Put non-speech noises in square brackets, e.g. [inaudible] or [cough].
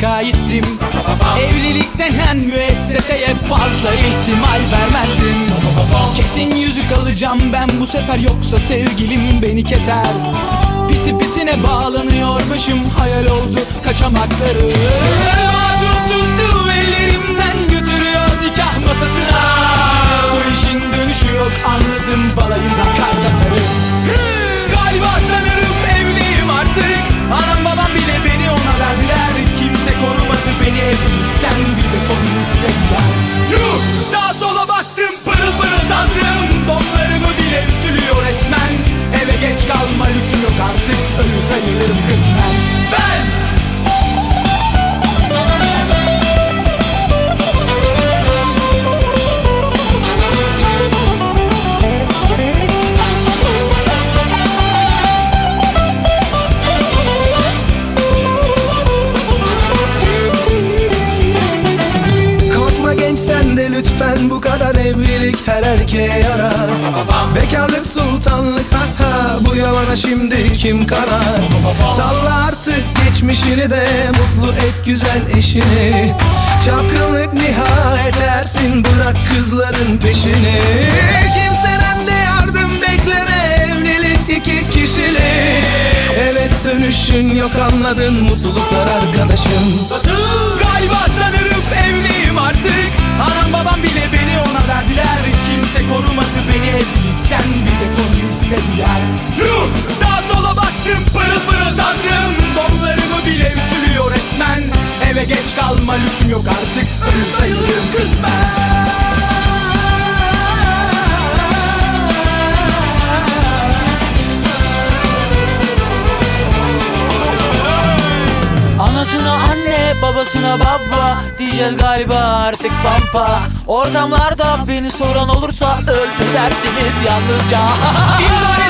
şikayettim Evlilik denen müesseseye fazla ihtimal vermezdim. Kesin yüzük alacağım ben bu sefer yoksa sevgilim beni keser. Pisi pisine bağlanıyor başım hayal oldu kaçamakları kısmen. Ben! Korkma genç sen de lütfen bu kadar evlilik her erkeğe yarar. Bekarlık sultanlık ha ha bu yalana şimdi kim karar? Salla artık geçmişini de mutlu et güzel eşini. Çapkınlık nihayet ersin bırak kızların peşini. Kimseden de yardım bekleme evlilik iki kişilik Evet dönüşün yok anladın mutluluklar arkadaşım. Galiba sanırım evliyim artık kalma lüksüm yok artık. Ölü sayılırım kısmen Anasına anne, babasına baba Diyeceğiz galiba artık pampa. Ortamlarda beni soran olursa Öldü dersiniz yalnızca. [laughs] İmzayı